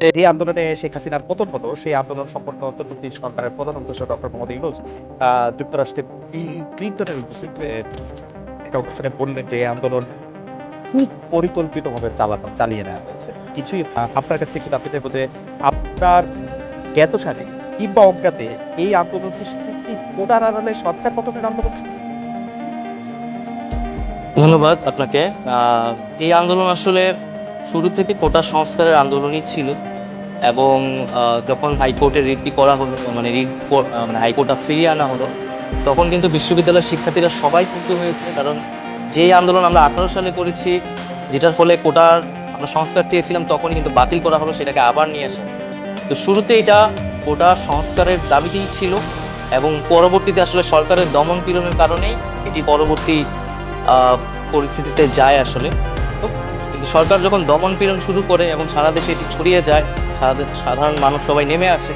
যে আন্দোলনে শেখ হাসিনার পতন হলো সেই আন্দোলন সম্পন্ন অন্তর্বর্তী সরকারের প্রধান উদ্দেশ্য ডক্টর মোহাম্মদ ইউনুস আহ, যুক্তরাষ্ট্রে ক্লিন্টনের একটা বললেন যে আন্দোলন খুব পরিকল্পিতভাবে চালানো চালিয়ে নেওয়া হয়েছে কিছুই আপনার কাছে একটু জানতে চাইব যে আপনার জ্ঞাত সারে কিংবা অজ্ঞাতে এই আন্দোলন কি কোটার আড়ালে সরকার পতনের আন্দোলন? ধন্যবাদ আপনাকে এই আন্দোলন আসলে শুরু থেকে কোটা সংস্কারের আন্দোলনই ছিল এবং যখন হাইকোর্টে রিটটি করা হলো মানে রিট মানে হাইকোর্টটা ফিরিয়ে আনা হলো, তখন কিন্তু বিশ্ববিদ্যালয়ের শিক্ষার্থীরা সবাই কিন্তু হয়েছে। কারণ যে আন্দোলন আমরা আঠারো সালে করেছি, যেটার ফলে কোটার আমরা সংস্কার চেয়েছিলাম, তখনই কিন্তু বাতিল করা হলো, সেটাকে আবার নিয়ে আসা তো শুরুতে এটা কোটা সংস্কারের দাবিতেই ছিল এবং পরবর্তীতে আসলে সরকারের দমন পীড়নের কারণেই এটি পরবর্তী পরিস্থিতিতে যায় আসলে। কিন্তু সরকার যখন দমন পীড়ন শুরু করে এবং সারা দেশে এটি ছড়িয়ে যায় সাধারণ মানুষ সবাই নেমে আসে,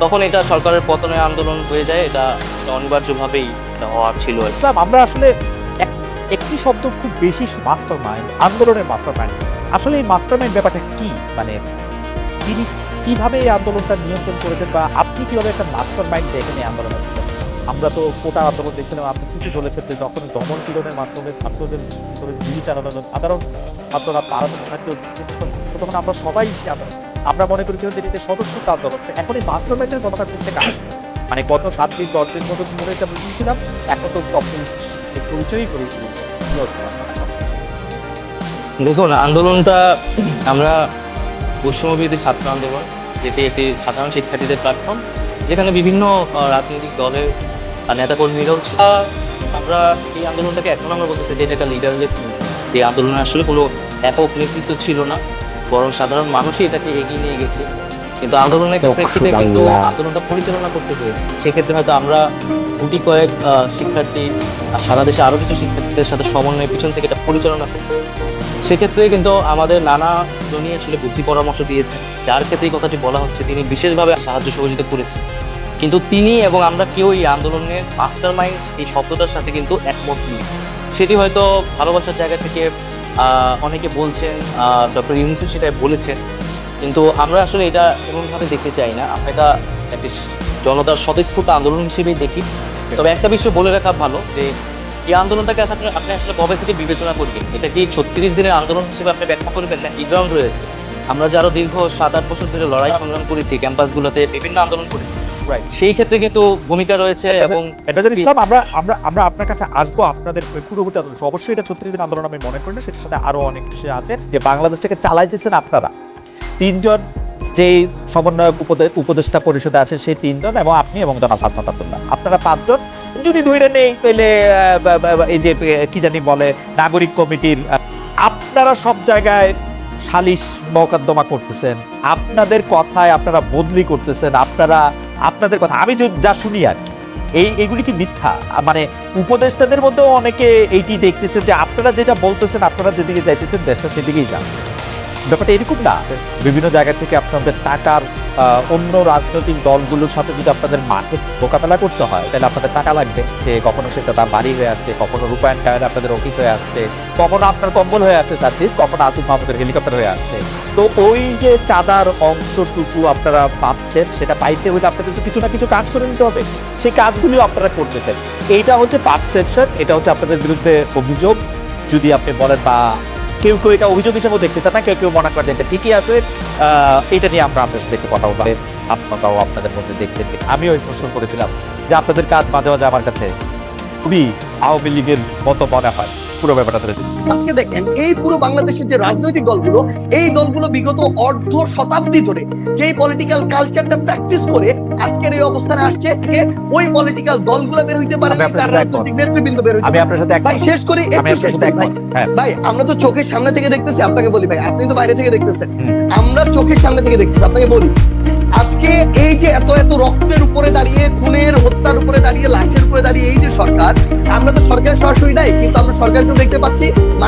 তখন এটা সরকারের পতনের আন্দোলন হয়ে যায়। এটা অনিবার্যভাবেই হওয়ার ছিল ইসলাম, আমরা আসলে এক- একটি শব্দ খুব বেশি মাস্টার মাইন্ড আন্দোলনের মাস্টার মাইন্ড আসলে এই মাস্টার মাইন্ড ব্যাপারটা কি? মানে তিনি কীভাবে এই আন্দোলনটা নিয়ন্ত্রণ করেছেন বা আপনি কীভাবে একটা মাস্টার মাইন্ড দেখেন এই আন্দোলনের? আমরা তো কোটা আন্দোলন দেখছিলাম আপনি কিছু বলেছেন যে যখন দমন পীড়নের মাধ্যমে ছাত্রদের ভিতরে চালানো হলো, সাধারণ ছাত্ররা থাকলেও তখন আমরা সবাই আমরা মনে করেছিলাম যে এটিতে সদস্যতা আন্দোলন এখন এই মাইন্ডের কথাটা কোথা থেকে আসে মানে গত সাত দিন দশ দিন মতো ধরে এটা বুঝেছিলাম এখন তো তখন পরিচয়ই করেছি দেখুন আন্দোলনটা আমরা বৈষম্যবিরোধী ছাত্র আন্দোলন যেটি একটি সাধারণ শিক্ষার্থীদের প্ল্যাটফর্ম যেখানে বিভিন্ন রাজনৈতিক দলের নেতাকর্মীরাও। আমরা এই আন্দোলনটাকে এখন আমরা বলতেছি যে এটা একটা লিডারলেস এই আন্দোলনে আসলে কোনো একক নেতৃত্ব ছিল না বরং সাধারণ মানুষই এটাকে এগিয়ে নিয়ে গেছে। কিন্তু আন্দোলনের প্রেক্ষিতে কিন্তু আন্দোলনটা পরিচালনা করতে হয়েছে। সেক্ষেত্রে হয়তো আমরা গুটি কয়েক শিক্ষার্থী আর সারা দেশে আরও কিছু শিক্ষার্থীদের সাথে সমন্বয়ে পিছন থেকে এটা পরিচালনা করতে সেক্ষেত্রে কিন্তু আমাদের নানা জনই আসলে বুদ্ধি পরামর্শ দিয়েছে। যার ক্ষেত্রে এই কথাটি বলা হচ্ছে তিনি বিশেষভাবে সাহায্য সহযোগিতা করেছেন। কিন্তু তিনি এবং আমরা কেউ এই আন্দোলনের মাস্টার মাইন্ড এই শব্দটার সাথে কিন্তু একমত নই। সেটি হয়তো ভালোবাসার জায়গা থেকে অনেকে বলছেন ডক্টর ইউনুসেফ সেটা বলেছেন। কিন্তু আমরা আসলে এটা এমনভাবে দেখতে চাই না। আমরা এটা একটি জনতার স্বতঃস্ফূর্ত আন্দোলন হিসেবেই দেখি। তবে একটা বিষয় বলে রাখা ভালো যে, এই আন্দোলনটাকে আসলে আপনি আসলে কবে থেকে বিবেচনা করবেন? এটা কি ছত্রিশ দিনের আন্দোলন হিসেবে আপনি ব্যাখ্যা করবেন না ইগ্রাউন্ড রয়েছে? আমরা যারা দীর্ঘ সাত আট বছর ধরে লড়াই সংগ্রাম করেছি ক্যাম্পাসগুলোতে বিভিন্ন আন্দোলন করেছি। সেই ক্ষেত্রে কিন্তু ভূমিকা রয়েছে এবং এটা যদি ইসলাম আমরা আমরা আমরা আপনার কাছে আসব আপনাদের পূর্ববর্তী আন্দোলন। অবশ্যই এটা ছত্রিশ দিন আন্দোলন আমি মনে করি না সেটার সাথে আরও অনেক বিষয় আছে যে বাংলাদেশটাকে চালাইতেছেন আপনারা। তিনজন যে সমন্বয়ক উপদে- উপদেষ্টা পরিষদে আছে সেই তিনজন এবং আপনি এবং জনাব হাসনাত আব্দুল্লাহ। আপনারা পাঁচজন। যদি ধরে নেই তাহলে এই যে কি জানি বলে নাগরিক কমিটির আপনারা সব জায়গায় সালিশ মোকদ্দমা করতেছেন, আপনাদের কথায় আপনারা বদলি করতেছেন, আপনারা, আপনাদের কথা, আমি যে- শুনি আর কি। এই, এগুলি কি মিথ্যা? মানে উপদেষ্টাদের মধ্যেও অনেকে এইটি দেখতেছেন যে আপনারা যেটা বলতেছেন, আপনারা যেদিকে যাইতেছেন, দেশটা সেদিকেই যান ব্যাপারটা এরকম না। বিভিন্ন জায়গা থেকে আপনাদের টাকার অন্য রাজনৈতিক দলগুলোর সাথে যদি আপনাদের মাঠে মোকাবেলা করতে হয়, তাহলে আপনাদের টাকা লাগবে। যে কখনো সেটা তার বাড়ি হয়ে আসছে, কখনো রূপায়ণ টায়ার আপনাদের অফিস হয়ে আসছে, কখনো আপনার কম্বল হয়ে আসছে সার্ভিস কখনো আসিফ মাহমুদের হেলিকপ্টার হয়ে আসছে। তো ওই যে চাঁদার অংশটুকু আপনারা পাচ্ছেন, সেটা পাইতে হলে আপনাদের কিছু না কিছু কাজ করে নিতে হবে। সেই কাজগুলি আপনারা করতেছেন। এইটা হচ্ছে পারসেপশন এটা হচ্ছে আপনাদের বিরুদ্ধে অভিযোগ। যদি আপনি বলেন বা কেউ কেউ এটা অভিযোগ হিসেবেও দেখতে চান না, কেউ কেউ মনে করেন এটা ঠিকই আছে। এটা নিয়ে আমরা আপনাদের সাথে কথা বলব। আপনারাও আপনাদের মধ্যে দেখতে আমিও ওই প্রশ্ন করেছিলাম যে আপনাদের কাজ মাঝে মাঝে আমার কাছে খুবই আওয়ামী লীগের মতো মনে হয়। পুরো ব্যাপারটা আজকে দেখেন, এই পুরো বাংলাদেশের যে রাজনৈতিক দলগুলো, এই দলগুলো বিগত অর্ধ শতাব্দী ধরে যেই পলিটিক্যাল কালচারটা প্র্যাকটিস করে আজকের এই অবস্থানে আসছে ওই পলিটিক্যাল দলগুলো বের হইতে পারে তার রাজনৈতিক নেতৃবৃন্দ বের হইতে আমি আপনার সাথে ভাই শেষ করি একটু শেষ হ্যাঁ। ভাই আমরা তো চোখের সামনে থেকে দেখতেছি আপনাকে বলি ভাই আপনি তো বাইরে থেকে দেখতেছেন। আমরা চোখের সামনে থেকে দেখতেছি আপনাকে বলি। আজকে এই যে এত এত রক্তের উপরে দাঁড়িয়ে খুনের হত্যার উপরে দাঁড়িয়ে লাশের উপরে দাঁড়িয়ে এই যে সরকার আমরা তো সরকার সরাসরি নাই কিন্তু আমরা সরকারকেও দেখতে পাচ্ছি